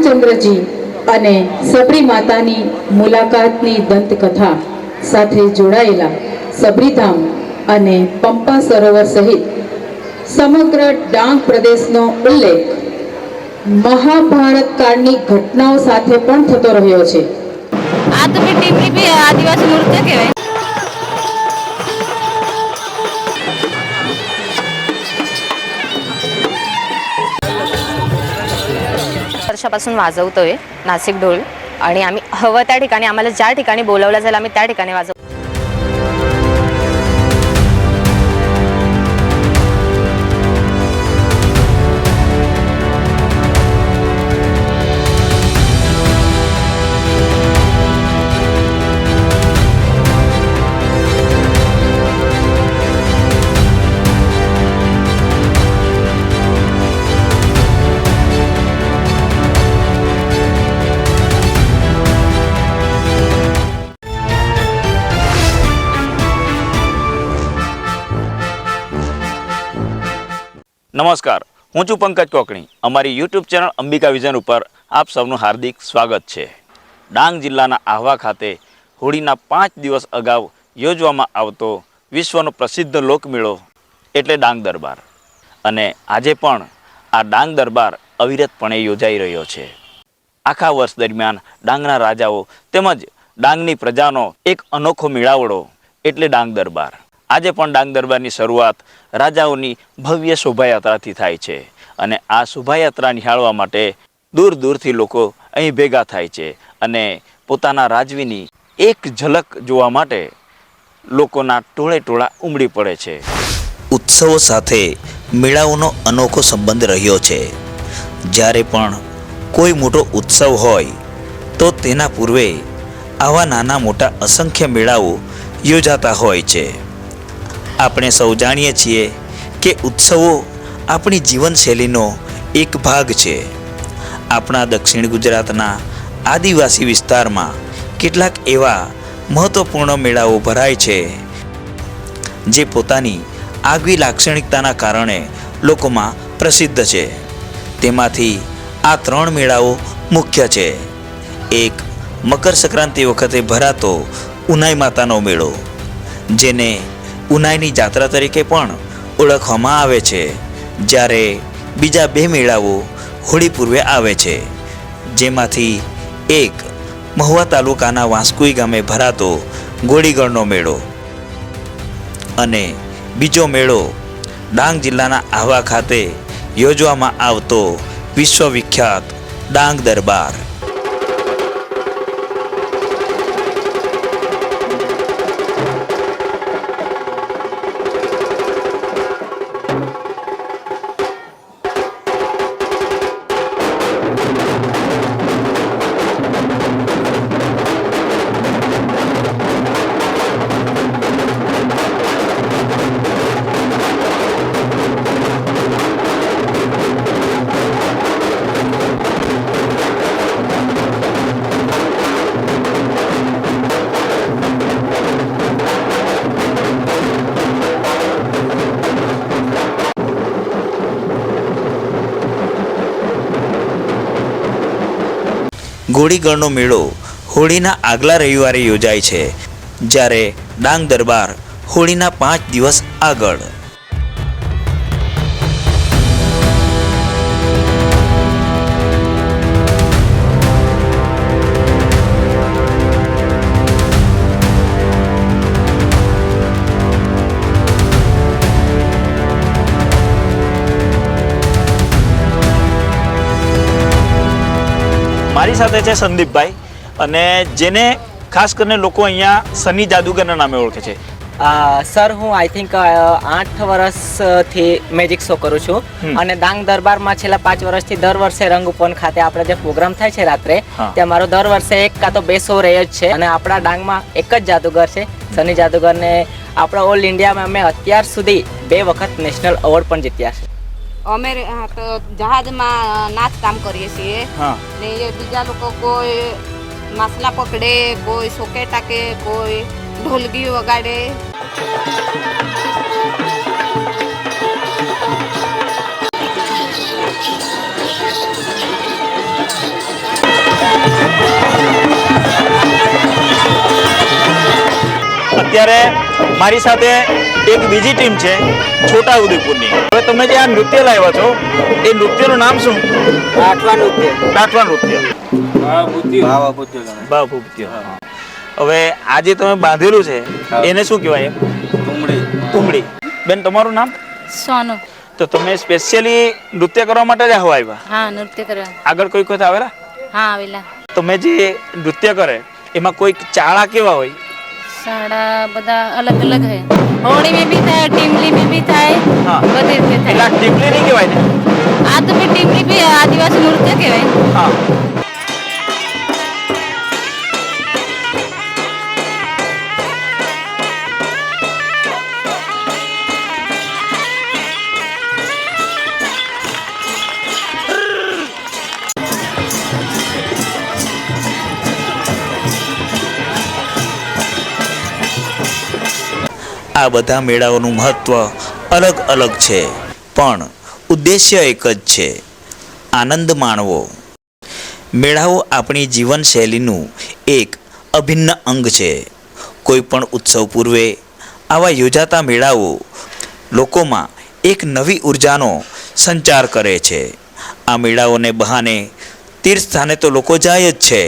રામચંદ્રજી અને સબરી માતાની મુલાકાતની દંતકથા સાથે જોડાયેલા સબરીધામ અને પંપા સરોવર સહિત સમગ્ર ડાંગ પ્રદેશનો ઉલ્લેખ મહાભારત કાળની ઘટનાઓ સાથે પણ થતો રહ્યો છે. આ તો આદિવાસી નૃત્ય કહેવાય. वर्षापासून वाजवतोय नाशिक ढोल. आणि आम्ही हवं त्या ठिकाणी आम्हाला ज्या ठिकाणी बोलवलं जाईल आम्ही त्या ठिकाणी वाजवतो નમસ્કાર, હું છું પંકજ કોકણી. અમારી યુટ્યુબ ચેનલ અંબિકા વિઝન ઉપર આપ સૌનું હાર્દિક સ્વાગત છે. ડાંગ જિલ્લાના આહવા ખાતે હોળીના પાંચ દિવસ અગાઉ યોજવામાં આવતો વિશ્વનો પ્રસિદ્ધ લોકમેળો એટલે ડાંગ દરબાર. અને આજે પણ આ ડાંગ દરબાર અવિરતપણે યોજાઈ રહ્યો છે. આખા વર્ષ દરમિયાન ડાંગના રાજાઓ તેમજ ડાંગની પ્રજાનો એક અનોખો મેળાવડો એટલે ડાંગ દરબાર. આજે પણ ડાંગ દરબારની શરૂઆત રાજાઓની ભવ્ય શોભાયાત્રાથી થાય છે અને આ શોભાયાત્રા નિહાળવા માટે દૂર દૂરથી લોકો અહીં ભેગા થાય છે અને પોતાના રાજવીની એક ઝલક જોવા માટે લોકોના ટોળે ટોળા ઉમડી પડે છે. ઉત્સવો સાથે મેળાઓનો અનોખો સંબંધ રહ્યો છે. જ્યારે પણ કોઈ મોટો ઉત્સવ હોય, તો તેના પૂર્વે આવા નાના મોટા અસંખ્ય મેળાઓ યોજાતા હોય છે. આપણે સૌ જાણીએ છીએ કે ઉત્સવો આપણી જીવનશૈલીનો એક ભાગ છે. આપણા દક્ષિણ ગુજરાતના આદિવાસી વિસ્તારમાં કેટલાક એવા મહત્વપૂર્ણ મેળાઓ ભરાય છે, જે પોતાની આગવી લાક્ષણિકતાના કારણે લોકોમાં પ્રસિદ્ધ છે. તેમાંથી આ ત્રણ મેળાઓ મુખ્ય છે. એક મકર સંક્રાંતિ વખતે ભરાતો ઉનાઈ માતાનો મેળો, જેને ઉનાઈની જાત્રા તરીકે પણ ઓળખવામાં આવે છે, જ્યારે બીજા બે મેળાઓ હોળી પૂર્વે આવે છે, જેમાંથી એક મહુવા તાલુકાના વાંસકુઈ ગામે ભરાતો ગોળીગળનો મેળો અને બીજો મેળો ડાંગ જિલ્લાના આહવા ખાતે યોજવામાં આવતો વિશ્વવિખ્યાત ડાંગ દરબાર. ગોળીગળનો મેળો હોળીના આગલા રવિવારે યોજાય છે જ્યારે ડાંગ દરબાર હોળીના પાંચ દિવસ આગળ. મારી સાથે છે સંદીપભાઈ અને જેને ખાસ કરીને લોકો અહીંયા સની જાદુગરના નામે ઓળખે છે. સર હું આઈ થિંક આઠ વર્ષથી મેજિક શો કરું છું અને ડાંગ દરબારમાં છેલ્લા પાંચ વર્ષથી દર વર્ષે રંગપવન ખાતે આપણે જે પ્રોગ્રામ થાય છે રાત્રે ત્યાં મારો દર વર્ષે એક કાં તો બે શો રહે જ છે અને આપણા ડાંગમાં એક જ જાદુગર છે સની જાદુગરને આપણા ઓલ ઇન્ડિયામાં અમે અત્યાર સુધી બે વખત નેશનલ એવોર્ડ પણ જીત્યા છે. અમે જહાજમાં નાચ કામ કરીએ છીએ. ને એ બીજા લોકો કોઈ માસલા પકડે કોઈ સોકે ટાકે કોઈ ઢોલકી વગાડે. અત્યારે મારી સાથે એક બીજી ટીમ છે છોટા ઉદેપુરની હવે તમે જે આ નૃત્ય લાવ્યા છો એ નૃત્યનું નામ શું? આઠવા નૃત્ય. દાંતવા નૃત્ય. ભાવ હવે આજે તમે બાંધેલું છે એને શું કહેવાય તુમડી તુમડી બેન તમારું નામ? સોનુ. તો તમે સ્પેશિયલી નૃત્ય કરવા માટે જ આવો આવ્યા? હા નૃત્ય કરવા. આગળ કોઈ કોઈ આવેલા? હા આવેલા. તમે જે નૃત્ય કરે એમાં કોઈ ચાળા કેવા હોય? સાડા બધા અલગ અલગ હે હોળી મેં ભી થાય ટીમલી મેં ભી થાય હા. બધી રીતે થાય. ટીમલી નહીં કહેવાય ને? આ તો ટીમલી બી આદિવાસી નૃત્ય કહેવાય. હા. આ બધા મેળાઓનું મહત્ત્વ અલગ અલગ છે, પણ ઉદ્દેશ્ય એક જ છે, આનંદ માણવો. મેળાઓ આપણી જીવનશૈલીનું એક અભિન્ન અંગ છે. કોઈ પણ ઉત્સવ પૂર્વે આવા યોજાતા મેળાઓ લોકોમાં એક નવી ઉર્જાનો સંચાર કરે છે. આ મેળાઓને બહાને તીર્થ સ્થાને તો લોકો જાય જ છે,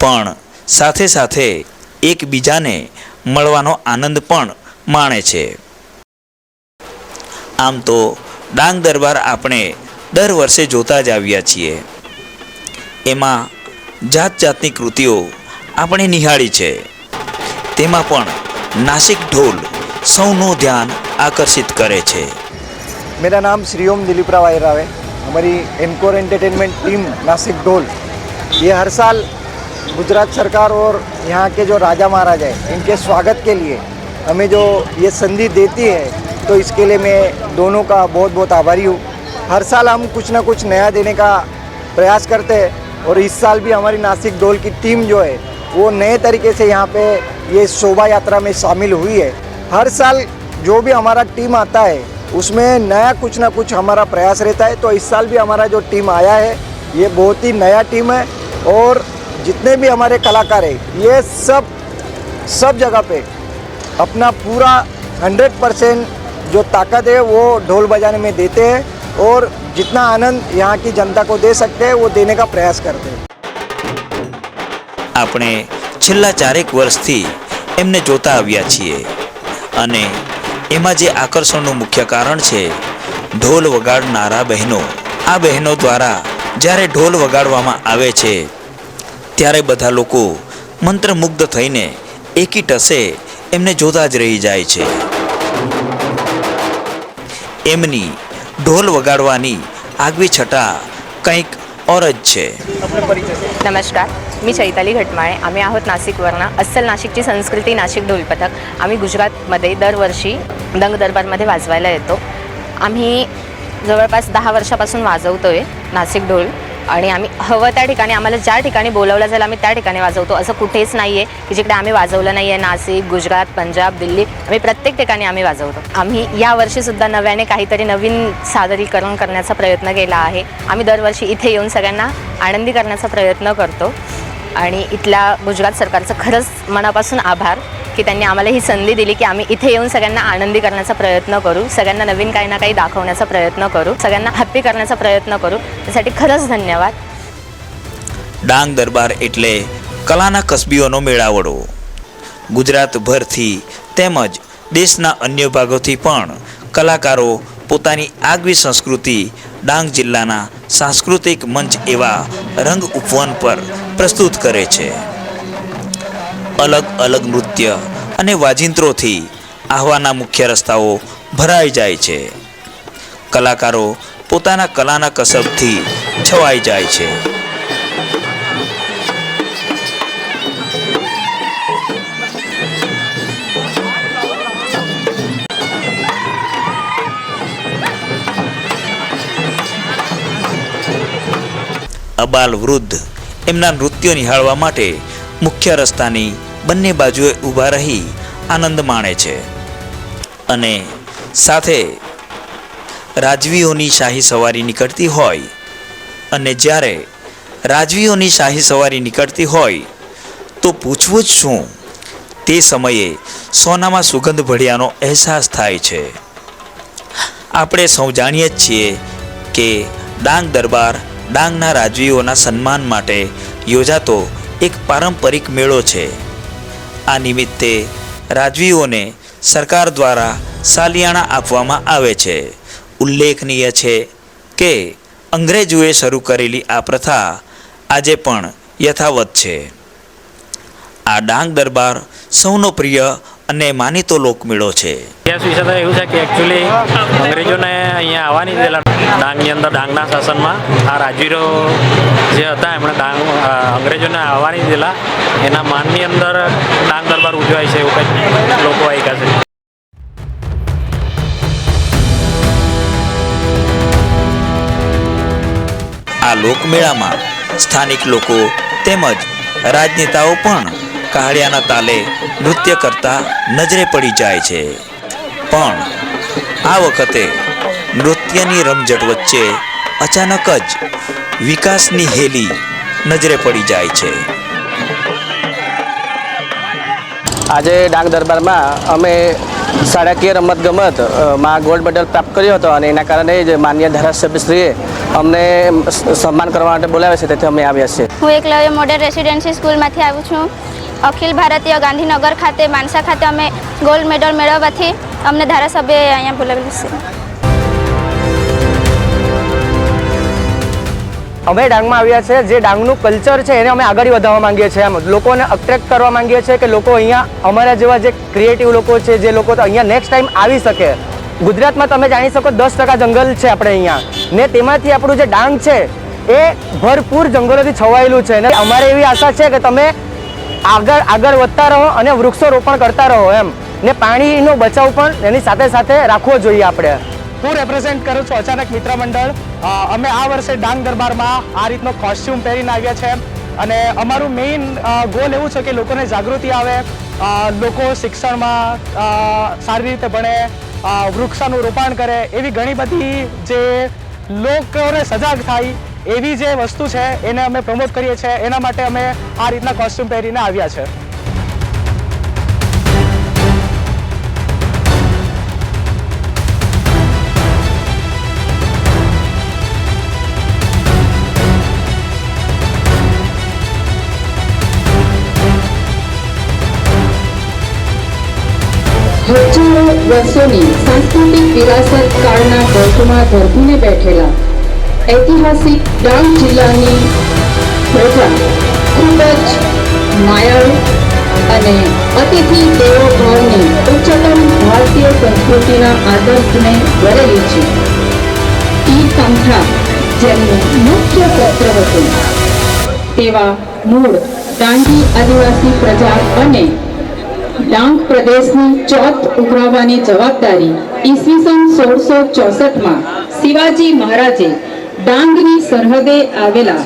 પણ સાથે સાથે એકબીજાને મળવાનો આનંદ પણ માણે છે આમ તો ડાંગ દરબાર આપણે દર વર્ષે જોતા જ આવ્યા છીએ એમાં જાત જાતની કૃતિઓ આપણે નિહાળી છે તેમાં પણ નાસિક ઢોલ સૌનું ધ્યાન આકર્ષિત કરે છે मेरा नाम श्रीओम दिलीप राव आयराव है हमारी एनकोर एंटरटेनमेंट टीम नासिक ढोल ये हर साल गुजरात सरकार और यहाँ के जो राजा महाराजा हैं इनके स्वागत के लिए हमें जो ये संधि देती है तो इसके लिए मैं दोनों का बहुत बहुत आभारी हूँ। हर साल हम कुछ ना कुछ नया देने का प्रयास करते हैं और इस साल भी हमारी नासिक ढोल की टीम जो है, वो नए तरीके से यहाँ पे ये शोभा यात्रा में शामिल हुई है। हर साल जो भी हमारा टीम आता है, उसमें नया कुछ ना कुछ हमारा प्रयास रहता है। तो इस साल भी हमारा जो टीम आया है, ये बहुत ही नया टीम है और जितने भी हमारे कलाकार हैं, ये सब सब जगह पे अपना पूरा हंड्रेड परसेंट जो ताकत है वो ढोल बजाने में देते हैं और जितना आनंद यहाँ की जनता को दे सकते हैं वो देने का प्रयास करते हैं આપણે છેલ્લા ચારેક વર્ષથી એમને જોતા આવ્યા છીએ અને એમાં જે આકર્ષણનું મુખ્ય કારણ છે ઢોલ વગાડનારા બહેનો આ બહેનો દ્વારા જ્યારે ઢોલ વગાડવામાં આવે છે ત્યારે બધા લોકો મંત્રમુગ્ધ થઈને એકી ટસે એમને જોતા જ રહી જાય છે એમની ઢોલ વગાડવાની આગવી છટા કંઈક ઓર જ છે नमस्कार मी चैताली घटमाळे आम्ही आहोत नाशिकवरनं अस्सल नाशिकची संस्कृती नाशिक ढोल पथक आम्ही गुजरातमध्ये दरवर्षी दंग दरबारमध्ये वाजवायला येतो आम्ही जवळपास दहा वर्षापासून वाजवतो आहे नाशिक ढोल आणि आम्ही हवं त्या ठिकाणी आम्हाला ज्या ठिकाणी बोलवलं जाईल आम्ही त्या ठिकाणी वाजवतो. असं कुठेच नाही आहे की जिकडे आम्ही वाजवलं नाही आहे नाशिक गुजरात पंजाब दिल्ली आम्ही प्रत्येक ठिकाणी आम्ही वाजवतो. आम्ही या वर्षीसुद्धा नव्याने काहीतरी नवीन सादरीकरण करण्याचा प्रयत्न केला आहे. आम्ही दरवर्षी इथे येऊन सगळ्यांना आनंदी करण्याचा प्रयत्न करतो. आणि इथल्या गुजरात सरकारचं खरंच मनापासून आभार. की त्यांनी आम्हाला ही संधी दिली की आम्ही इथे येऊन सगळ्यांना आनंदी करण्याचा प्रयत्न करू सगळ्यांना नवीन काही ना काही दाखवण्याचा प्रयत्न करू सगळ्यांना हॅप्पी करण्याचा प्रयत्न करू त्यासाठी खरंच धन्यवाद ડાંગ દરબાર એટલે કલાના કસબીઓનો મેળાવડો ગુજરાતભરથી તેમજ દેશના અન્ય ભાગોથી પણ કલાકારો પોતાની આગવી સંસ્કૃતિ ડાંગ જિલ્લાના સાંસ્કૃતિક મંચ એવા રંગ ઉપવન પર પ્રસ્તુત કરે છે અલગ અલગ નૃત્ય અને વાજિંત્રોથી આહવાના મુખ્ય રસ્તાઓ ભરાઈ જાય છે. કલાકારો પોતાના કલાના કસબથી છવાઈ જાય છે. અબાલ વૃદ્ધ એમના નૃત્યો નિહાળવા માટે મુખ્ય રસ્તાની બંને બાજુએ ઊભા રહી આનંદ માણે છે. અને સાથે રાજવીઓની શાહી સવારી નીકળતી હોય અને જ્યારે રાજવીઓની શાહી સવારી નીકળતી હોય તો પૂછવું જ શું? તે સમયે સોનામાં સુગંધ ભળિયાનો અહેસાસ થાય છે. આપણે સૌ જાણીએ જ છીએ કે ડાંગ દરબાર ડાંગના રાજવીઓના સન્માન માટે યોજાતો એક પારંપરિક મેળો છે. આ નિમિત્તે રાજવીઓને સરકાર દ્વારા સાલિયાણા આપવામાં આવે છે. ઉલ્લેખનીય છે કે અંગ્રેજોએ શરૂ કરેલી આ પ્રથા આજે પણ યથાવત છે. આ ડાંગ દરબાર સૌનો પ્રિય અને માનીતો લોકમેળો છે. એવું છે કે એકચ્યુઅલી અંગ્રેજોને અહીંયા આવવાની ડાંગની અંદર ડાંગના શાસનમાં આ રાજવીરો જે હતા, એમણે ડાંગ અંગ્રેજોને આવવાની દીધેલા. એના માનની અંદર ડાંગ દરબાર ઉજવાય છે એવું કંઈક લોકો આવ્યા છે. આ લોકમેળામાં સ્થાનિક લોકો તેમજ રાજનેતાઓ પણ કાહડિયાના તાલે નૃત્ય કરતા નજરે પડી જાય છે. પણ આ વખતે નૃત્યની રમઝટ વચ્ચે અચાનક જ વિકાસની હેલી નજરે પડી જાય છે. આજે ડાંગ દરબારમાં અમે શાળાકીય રમતગમતમાં ગોલ્ડ મેડલ પ્રાપ્ત કર્યો હતો અને એના કારણે જ માન્ય ધારાસભ્યશ્રીએ અમને સન્માન કરવા માટે બોલાવે છે તેથી અમે આવ્યા છીએ. હું એકલવ્ય મોડેલ રેસિડેન્સી સ્કૂલમાંથી આવું છું. અખિલ ભારતીય ગાંધીનગર ખાતે માનસા ખાતે અમે ગોલ્ડ મેડલ મેળવવાથી અમને ધારાસભ્યએ અહીંયા બોલાવેલું છે. અમે ડાંગમાં આવ્યા છે, જે ડાંગનું કલ્ચર છે એને અમે આગળ વધારવા માંગીએ છીએ. એમ લોકોને અટ્રેક્ટ કરવા માંગીએ છીએ કે લોકો અહીંયા અમારા જેવા જે ક્રિએટિવ લોકો છે, જે લોકો અહીંયા નેક્સ્ટ ટાઈમ આવી શકે. ગુજરાતમાં તમે જાણી શકો દસ ટકા જંગલ છે આપણે અહીંયા. ને તેમાંથી આપણું જે ડાંગ છે, એ ભરપૂર જંગલોથી છવાયેલું છે. ને અમારે એવી આશા છે કે તમે આગળ આગળ વધતા રહો અને વૃક્ષો રોપણ કરતા રહો એમ. ને પાણીનો બચાવ પણ એની સાથે સાથે રાખવો જોઈએ આપણે. હું રેપ્રેઝેન્ટ કરું છું અચાનક મિત્ર મંડળ. અમે આ વર્ષે ડાંગ દરબારમાં આ રીતનો કોસ્ટ્યુમ પહેરીને આવ્યા છે. અને અમારું મેઇન ગોલ એવું છે કે લોકોને જાગૃતિ આવે લોકો શિક્ષણમાં સારી રીતે ભણે વૃક્ષોનું રોપણ કરે, એવી ઘણી બધી જે લોકોને સજાગ થાય, એવી જે વસ્તુ છે એને અમે પ્રમોટ કરીએ છીએ. એના માટે અમે આ રીતના કોસ્ટ્યુમ પહેરીને આવ્યા છે. હજારો વર્ષોની સાંસ્કૃતિક વિરાસત કાળના ગર્ભમાં ધરતીને બેઠેલા ઐતિહાસિક ડાંગ જિલ્લાની પ્રજા ખૂબ જ માયાળુ અને અતિથિ દેવો ભાવની ઉચ્ચતમ ભારતીય સંસ્કૃતિના આદર્શને વરેલી છે. ઈ સંસ્થા જેમનું મુખ્ય સત્ર હતું. તેવા મૂળ ડાંગી આદિવાસી પ્રજા અને ડાંગ પ્રદેશની ચોથ ઉઘરાવવાની જવાબદારી ઈસવીસન સોળસો ચોસઠમાં શિવાજી મહારાજે ડાંગની સરહદે આવેલા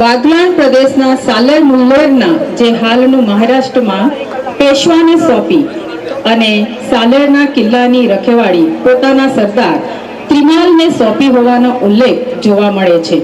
બાગલાણ પ્રદેશના સાલર મુલ્લોરના જે હાલનું મહારાષ્ટ્રમાં પેશવાને સોંપી અને સાલરના કિલ્લાની રખેવાળી પોતાના સરદાર ત્રિમાલને સોંપી હોવાનો ઉલ્લેખ જોવા મળે છે.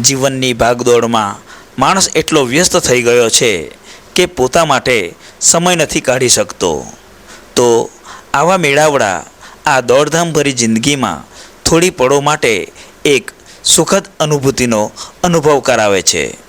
જીવનની ભાગદોડમાં માણસ એટલો વ્યસ્ત થઈ ગયો છે. કે પોતા માટે સમય નથી કાઢી શકતો. તો આવા મેળાવડા આ દોડધામભરી જિંદગીમાં થોડી પળો માટે એક સુખદ અનુભૂતિનો અનુભવ કરાવે છે.